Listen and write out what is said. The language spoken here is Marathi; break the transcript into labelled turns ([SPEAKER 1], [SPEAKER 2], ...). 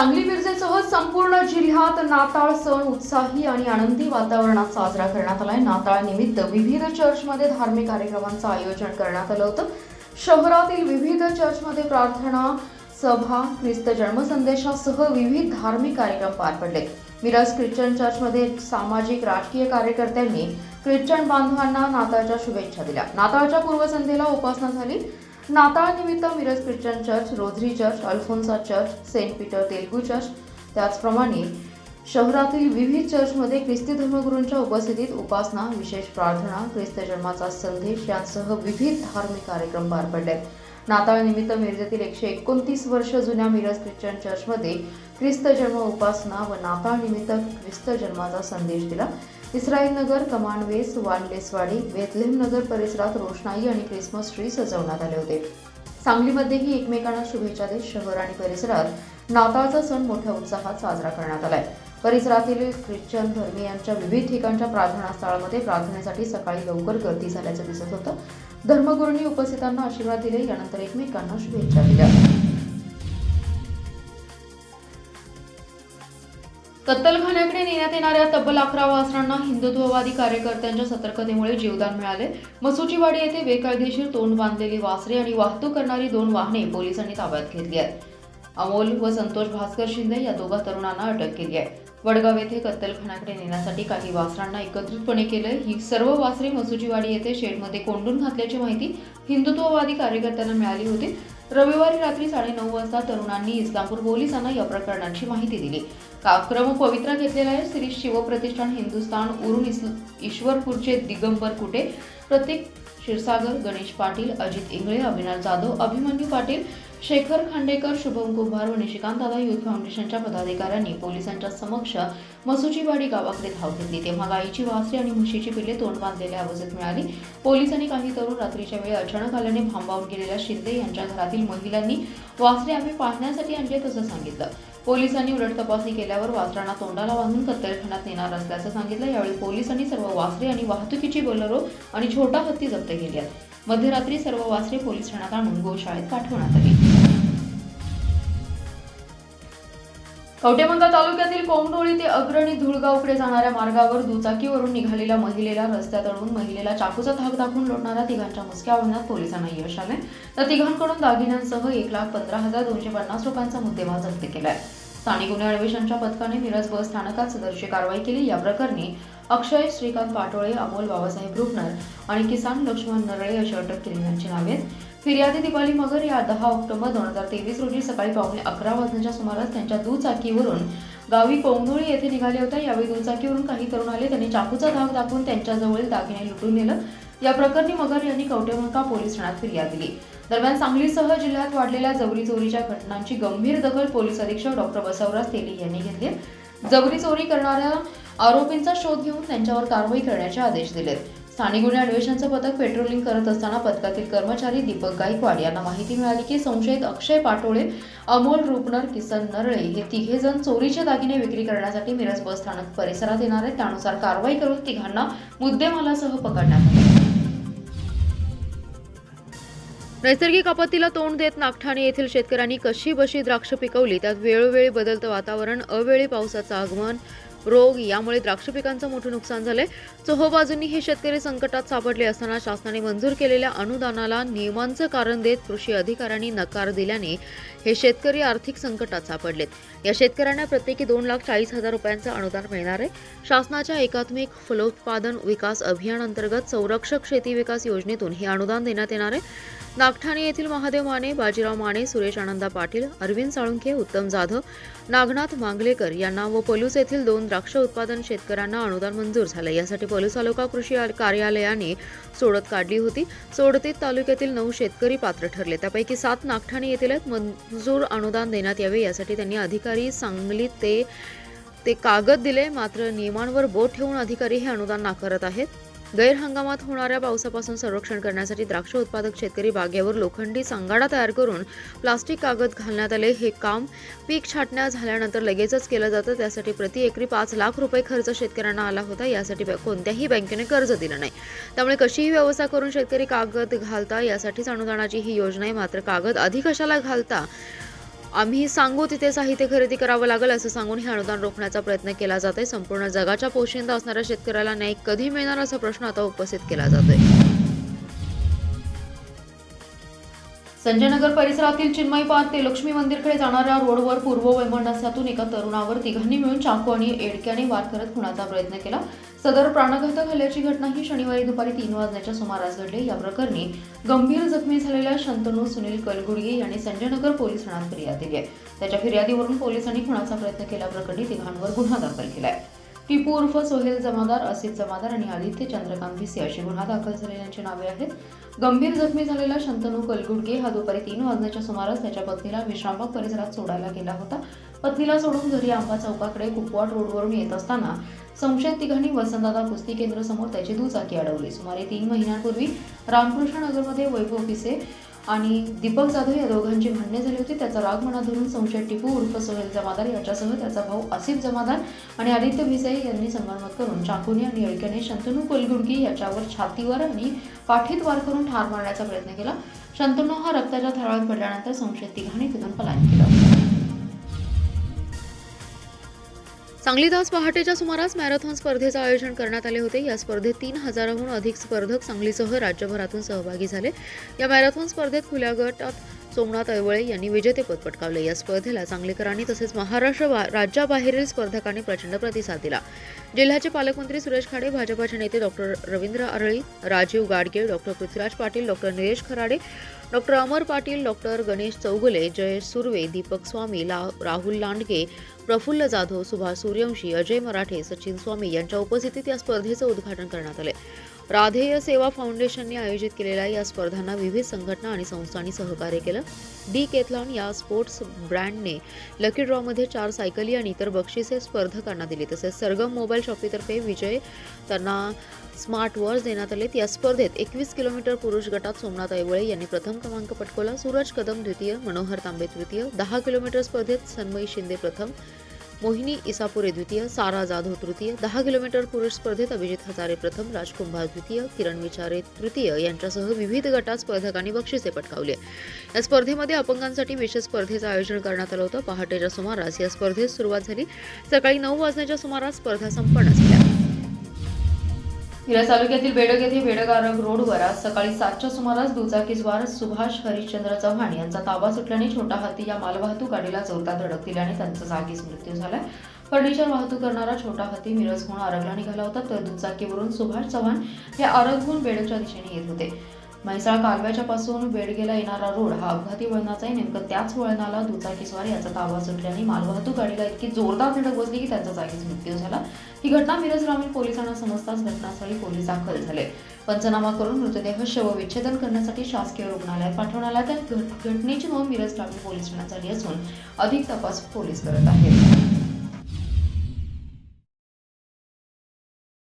[SPEAKER 1] सांगली मिरजेसह संपूर्ण जिल्ह्यात नाताळ सण उत्साही आणि आनंदी वातावरणात साजरा करण्यात आलाय. नाताळ निमित्त विविध चर्चमध्ये धार्मिक कार्यक्रमांचं आयोजन करण्यात आलं होतं. शहरातील विविध चर्चमध्ये प्रार्थना सभा ख्रिस्त जन्मसंदेशासह विविध धार्मिक कार्यक्रम पार पडले. मिरज ख्रिश्चन चर्चमध्ये सामाजिक राजकीय कार्यकर्त्यांनी ख्रिश्चन बांधवांना नाताळच्या शुभेच्छा दिल्या. नाताळच्या पूर्वसंध्येला उपासना झाली. नाताळनिमित्त Miraj Christian church rosary church Alphonsa church saint Peter Telugu church. त्याचप्रमाणे शहरातील विविध चर्चमध्ये ख्रिस्ती धर्मगुरूंच्या उपस्थितीत उपासना विशेष प्रार्थना ख्रिस्त जन्माचा संदेश यांसह विविध धार्मिक कार्यक्रम पार पडले आहेत नाताळनिमित्त मिरजेतील एकशे एकोणतीस वर्ष जुन्या मिरज ख्रिश्चन चर्चमध्ये ख्रिस्त जन्म उपासना व नाताळनिमित्त ख्रिस्त जन्माचा संदेश दिला. इस्रायल नगर कमांडवेस वानलेसवाडी बेथलेम नगर परिसरात रोषणाई आणि क्रिसमस ट्री सजवण्यात आले होते. सांगलीमध्येही एकमेकांना शुभेच्छा देत शहर आणि परिसरात नाताळचा सण मोठ्या उत्साहात साजरा करण्यात आलाय. परिसरातील ख्रिश्चन धर्मीयांच्या विविध ठिकाणच्या प्रार्थनास्थळामध्ये प्रार्थनेसाठी सकाळी लवकर गर्दी झाल्याचं दिसत होतं. धर्मगुरूंनी उपस्थितांना आशीर्वाद दिले यानंतर एकमेकांना शुभेच्छा दिल्या. कत्तलखान्याकडे नेण्यात येणाऱ्या तब्बल अकरा वासरांना हिंदुत्ववादी कार्यकर्त्यांच्या सतर्कतेमुळे जीवदान मिळाले. मसुचीवाडी येथे बेकायदेशीर तोंड बांधलेली वासरे आणि वाहतूक करणारी दोन वाहने पोलिसांनी ताब्यात घेतली आहेत. अमोल व संतोष भास्कर शिंदे या दोघा तरुणांना अटक केली आहे. वडगाव येथे कत्तलखान्याकडे नेण्यासाठी काही वासरांना एकत्रितपणे केलंय. ही सर्व वासरे मसुजीवाडी येथे शेडमध्ये कोंडून घातल्याची माहिती हिंदुत्ववादी कार्यकर्त्यांना मिळाली होती. रविवारी रात्री साडेनऊ वाजता तरुणांनी इस्लामपूर पोलिसांना या प्रकरणाची माहिती दिली. कार्यक्रम पवित्रा घेतलेला आहे. श्री शिवप्रतिष्ठान हिंदुस्थान उरून ईश्वरपूरचे दिगंबर कुटे प्रतीक क्षीरसागर गणेश पाटील अजित इंगळे अविनाश जाधव अभिमन्यू पाटील शेखर खांडेकर शुभम कुंभार व निशिकांत युथ फाउंडेशनच्या पदाधिकाऱ्यांनी पोलिसांच्या समक्ष मसुचीवाडी गावाकडे धाव घेतली. तेव्हा गायीची वासरी आणि म्हशीची पिल्ले तोंड बांधलेल्या अवस्थेत मिळाली. पोलिसांनी काही तरुण रात्रीच्या वेळी अचानक आल्याने भांबावून गेलेल्या शिंदे यांच्या घरातील महिलांनी वासरे आम्ही पाहण्यासाठी आणले तसं सांगितलं. पोलिसांनी उलट तपासणी केल्यावर वासरांना तोंडाला बांधून कत्तलखान्यात नेणार असल्याचं सांगितलं. यावेळी पोलिसांनी सर्व वासरे आणि वाहतुकीची बोलरो आणि छोटा हत्ती जप्त केली मध्यरात्री सर्व वासरे पोलीस ठाण्यात आणून गोशाळेत पाठवण्यात आली. कवटेमंगा तालुक्यातील कोंगडोळी ते अग्रणी धुळगावकडे जाणाऱ्या मार्गावर दुचाकीवरून निघालेल्या महिलेला रस्त्यात अडवून महिलेला चाकूचा धाक दाखवून लोटणाऱ्या तिघांच्या मुसक्या आवडण्यात पोलिसांना यश आले. तर तिघांकडून दागिन्यांसह एक लाख पंधरा हजार दोनशे पन्नास रुपयांचा मुद्देमाल जप्त केलाय. स्थानिक गुन्हे अन्वेषणच्या पथकाने मिरज बस स्थानकात सदरची कारवाई केली. या प्रकरणी अक्षय श्रीकांत पाटोळे अमोल बाबासाहेब रुपनर आणि किसान लक्ष्मण नरळे अशी अटक केलेल्यांची नावे. आहेत फिर्यादी दिपाली मगर या दहा ऑक्टोबर दोन हजार तेवीस रोजी सकाळी पावणे अकरा वाजण्याच्या सुमारास त्यांच्या दुचाकीवरून गावी कोंगडोळी येथे निघाले होते. यावेळी दुचाकीवरून काही तरुण आले. त्यांनी चाकूचा धाक दाखवून त्यांच्याजवळील दागिने लुटून नेलं. या प्रकरणी मगर यांनी कवटेमंका पोलीस ठाण्यात फिर्याद दिली. दरम्यान सांगलीसह जिल्ह्यात वाढलेल्या जबरी चोरीच्या घटनांची गंभीर दखल पोलीस अधीक्षक डॉक्टर बसवराज तेली यांनी घेतली जबरी चोरी करणाऱ्या आरोपींचा शोध घेऊन त्यांच्यावर कारवाई करण्याचे आदेश दिलेत. स्थानिक गुन्हे अन्वेषणचं पथक पेट्रोलिंग करत असताना पथकातील कर्मचारी दीपक गायकवाड यांना माहिती मिळाली की संशयित अक्षय पाटोळे अमोल रुपनर किसन नरळे हे तिघे जण चोरीचे दागिने विक्री करण्यासाठी मिरज बस स्थानक परिसरात येणार आहेत. त्यानुसार कारवाई करून तिघांना मुद्देमालासह पकडण्यात आले. नैसर्गिक आपत्तीला तोंड देत नागठाणे येथील शेतकऱ्यांनी कशी बशी द्राक्ष पिकवली? त्यात वेळोवेळी बदलतं वातावरण अवेळी पावसाचं आगमन रोग यामुळे द्राक्ष पिकांचं मोठं नुकसान झालंय. चोहोबाजूंनी हे शेतकरी संकटात सापडले असताना शासनाने मंजूर केलेल्या अनुदानाला नियमांचं कारण देत कृषी अधिकाऱ्यांनी नकार दिल्याने हे शेतकरी आर्थिक संकटात सापडलेत. या शेतकऱ्यांना प्रत्येकी दोन लाख चाळीस हजार रुपयांचं अनुदान मिळणार आहे. शासनाच्या एकात्मिक फलोत्पादन विकास अभियान अंतर्गत संरक्षक शेती विकास योजनेतून हे अनुदान देण्यात येणार आहे. नागठाणे येथील महादेव माने बाजीराव माने सुरेश आनंदा पाटील अरविंद साळुंखे उत्तम जाधव नागनाथ मांगलेकर यांना व पलूस येथील दोन द्राक्ष उत्पादन शेतकऱ्यांना अनुदान मंजूर झालं. यासाठी पलूस तालुका कृषी कार्यालयाने सोडत काढली होती. सोडतीत तालुक्यातील नऊ शेतकरी पात्र ठरले. त्यापैकी सात नागठाणे येथील मंजूर अनुदान देण्यात यावे यासाठी त्यांनी अधिकारी सांगली ते ते कागद दिले. मात्र नियमांवर बोट ठेवून अधिकारी हे अनुदान नाकारत आहेत. गैरहंगामात होणाऱ्या पावसापासून संरक्षण करण्यासाठी द्राक्ष उत्पादक शेतकरी बागेवर लोखंडी सांगाडा तयार करून प्लास्टिक कागद घालण्यात आले. हे काम पीक छाटण्या झाल्यानंतर लगेचच केलं जातं. त्यासाठी प्रति एकरी पाच लाख रुपये खर्च शेतकऱ्यांना आला होता. यासाठी कोणत्याही बँकेने कर्ज दिलं नाही. त्यामुळे कशीही व्यवस्था करून शेतकरी कागद घालता यासाठीच अनुदानाची ही योजना आहे. मात्र कागद आधी कशाला घालता? आम्ही सांगू तिथे साहित्य खरेदी करावं लागेल असं सांगून हे अनुदान रोखण्याचा प्रयत्न केला जातोय. संपूर्ण जगाच्या पोशिंदा असणाऱ्या शेतकऱ्याला न्याय कधी मिळणार असा प्रश्न आता उपस्थित केला जातोय. संजयनगर परिसरातील चिन्मय पार्क ते लक्ष्मी मंदिरकडे जाणाऱ्या रोडवर पूर्व वैमनस्यातून एका तरुणावर तिघांनी मिळून चाकू आणि एडक्याने वार करत खुणाचा प्रयत्न केला. सदर प्राणघातक हल्ल्याची घटना ही शनिवारी दुपारी तीन वाजण्याच्या सुमारास घडली. या प्रकरणी गंभीर जखमी झालेल्या शंतनू सुनील कलगुडगे यांनी संजयनगर पोलीस ठाण्यात फिर्याद दिली आहे. त्याच्या फिर्यादीवरून पोलिसांनी खुणाचा प्रयत्न केल्याप्रकरणी तिघांवर गुन्हा दाखल केला आहे. टिपू उर्फ सोहेल जमादार असित जमादार आणि आदित्य चंद्रकांत भिसे अशी गुन्हा दाखल झालेल्यांची नावे आहेत. गंभीर जखमी झालेला शंतनू कलगुडगे हा दुपारी तीन वाजण्याच्या सुमारास त्याच्या पत्नीला विश्रामबाग परिसरात सोडायला गेला होता. पत्नीला सोडून घरी आंबा चौकाकडे कुपवाट रोडवरून येत असताना संशयित तिघांनी वसंतदादा कुस्ती केंद्र समोर त्याची दुचाकी अडवली. सुमारे तीन महिन्यांपूर्वी रामकृष्ण नगरमध्ये वैभव पिसे आणि दीपक जाधव या दोघांची भांडणे झाली होती. त्याचा राग मनात धरून संशय टिपू उर्फ सोहेल जमादार याच्यासह त्याचा भाऊ आसिफ जमादार आणि आदित्य भिसे यांनी संगणमत करून चाकूने आणि अळक्याने शंतनू कुलगुडकी याच्यावर छातीवर आणि पाठीत वार करून ठार मारण्याचा प्रयत्न केला. शंतनू हा रक्ताच्या थराळात पडल्यानंतर संशयित तिघांनी तिथून पलायन केलं. सांगली तास पहाटेच्या सुमारास मॅरेथॉन स्पर्धेचं आयोजन करण्यात आले होते. या स्पर्धेत तीन हजाराहून अधिक स्पर्धक सांगलीसह राज्यभरातून सहभागी झाले. या मॅरेथॉन स्पर्धेत खुल्या गटात सोमनाथ ऐवळे यांनी विजेतेपद पटकावले. या स्पर्धेला सांगलीकरांनी तसेच महाराष्ट्र राज्याबाहेरील स्पर्धकांनी प्रचंड प्रतिसाद दिला. जिल्ह्याचे पालकमंत्री सुरेश खाडे भाजपाचे नेते doctor Ravindra Arali Rajiv Gadge doctor Prithviraj Patil doctor Nilesh Kharade doctor Amar Patil doctor Ganesh Chougule Jay Surve Deepak Swami ला राहुल लांडगे प्रफुल्ल जाधव सुभाष सूर्यवंशी अजय मराठे सचिन स्वामी यांच्या उपस्थितीत या स्पर्धेचं उद्घाटन करण्यात आले. राधेय सेवा फाउंडेशनने आयोजित केलेल्या या स्पर्धांना विविध संघटना आणि संस्थांनी सहकार्य केलं. डी केथलॉन या स्पोर्ट्स ब्रँडने लकी ड्रॉमध्ये चार सायकली आणि इतर बक्षिसे स्पर्धकांना दिली. तसेच सरगम मोबाईल शॉपीतर्फे विजय त्यांना स्मार्ट वॉच देण्यात आलेत. या स्पर्धेत एकवीस किलोमीटर पुरुष गटात सोमनाथ ऐवळे यांनी प्रथम क्रमांक पटकवला. सूरज कदम द्वितीय मनोहर तांबे तृतीय दहा किलोमीटर स्पर्धेत सन्मयी शिंदे प्रथम मोहिनी इसापुरे द्वितीय सारा जाधव तृतीय दहा किलोमीटर पुरुष स्पर्धेत अभिजित हजारे प्रथम राजकुंभार द्वितीय किरण विचारे तृतीय यांच्यासह विविध गटात स्पर्धकांनी बक्षिसे पटकावली. या स्पर्धेमध्ये अपंगांसाठी विशेष स्पर्धेचं आयोजन करण्यात आलं होतं. पहाटेच्या सुमारास या स्पर्धेत सुरुवात झाली. सकाळी नऊ वाजण्याच्या सुमारास स्पर्धा संपन्न झाल्या. मिरज तालुक्यातील बेडग येथे बेडग रोडवर आज सकाळी सातच्या सुमारास दुचाकीस्वार सुभाष हरिश्चंद्र चव्हाण यांचा ताबा सुटल्याने छोटा हत्ती या मालवाहतूक गाडीला जोरदार धडक दिल्याने त्यांचा जागीच मृत्यू झालाय. फर्निचर वाहतूक करणारा छोटा हत्ती मिरजहून आरगला निघाला होता तर दुचाकीवरून सुभाष चव्हाण हे आरगहून बेडगच्या दिशेने येत होते. म्हैसाळ कालव्याच्या पासून बेडगेला येणारा रोड हा अपघाती वळणाचा आहे नेमकं त्याच वळणाला दुचाकीस्वार याचा ताबा सुटल्याने मालवाहतूक गाडीला इतकी जोरदार धडक बसली की त्याचा जागीच मृत्यू झाला. ही घटना मिरज ग्रामीण पोलिसांना समजताच घटनास्थळी पोलीस दाखल झाले. पंचनामा करून मृतदेह शवविच्छेदन करण्यासाठी शासकीय रुग्णालयात पाठवण्यात आला. त्या घट- घटनेची नोंद मिरज ग्रामीण पोलीस ठाण्यात झाली असून अधिक तपास पोलीस करत आहेत.